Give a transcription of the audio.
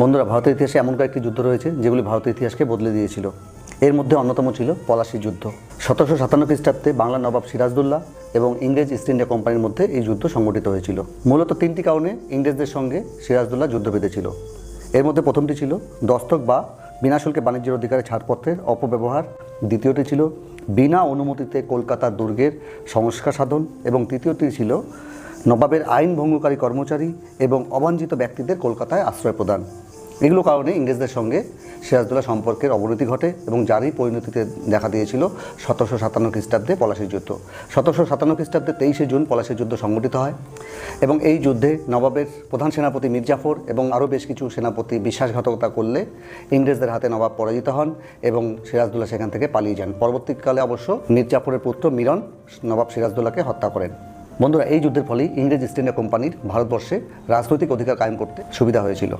বন্ধুরা, ভারতের ইতিহাসে এমন কয়েকটি যুদ্ধ রয়েছে যেগুলি ভারতের ইতিহাসকে বদলে দিয়েছিল। এর মধ্যে অন্যতম ছিল পলাশি যুদ্ধ। সতেরোশো সাতান্ন খ্রিস্টাব্দে বাংলা নবাব সিরাজদুল্লাহ এবং ইংরেজ ইস্ট ইন্ডিয়া কোম্পানির মধ্যে এই যুদ্ধ সংগঠিত হয়েছিল। মূলত তিনটি কারণে ইংরেজদের সঙ্গে সিরাজদুল্লাহ যুদ্ধ বেঁধেছিল। এর মধ্যে প্রথমটি ছিল দস্তক বা বিনা শুল্কে বাণিজ্যের অধিকারে ছাড়পত্রের অপব্যবহার। দ্বিতীয়টি ছিল বিনা অনুমতিতে কলকাতার দুর্গের সংস্কার সাধন। এবং তৃতীয়টি ছিল নবাবের আইন ভঙ্গকারী কর্মচারী এবং অবাঞ্ছিত ব্যক্তিদের কলকাতায় আশ্রয় প্রদান। এগুলো কারণে ইংরেজদের সঙ্গে সিরাজদৌল্লা সম্পর্কের অবনতি ঘটে এবং যারই পরিণতিতে দেখা দিয়েছিল সতেরোশো সাতান্ন খ্রিস্টাব্দে পলাশির যুদ্ধ। সতেরোশো সাতান্ন খ্রিস্টাব্দে তেইশে জুন পলাশির যুদ্ধ সংগঠিত হয় এবং এই যুদ্ধে নবাবের প্রধান সেনাপতি মির্জাফর এবং আরও বেশ কিছু সেনাপতি বিশ্বাসঘাতকতা করলে ইংরেজদের হাতে নবাব পরাজিত হন এবং সিরাজদৌল্লা সেখান থেকে পালিয়ে যান। পরবর্তীকালে অবশ্য মির্জাফরের পুত্র মিরন নবাব সিরাজদৌল্লাকে হত্যা করেন। বন্ধুরা, এই যুদ্ধের ফলেই ইংরেজ ইস্ট ইন্ডিয়া কোম্পানির ভারতবর্ষে রাজনৈতিক অধিকার কায়েম করতে সুবিধা হয়েছিল।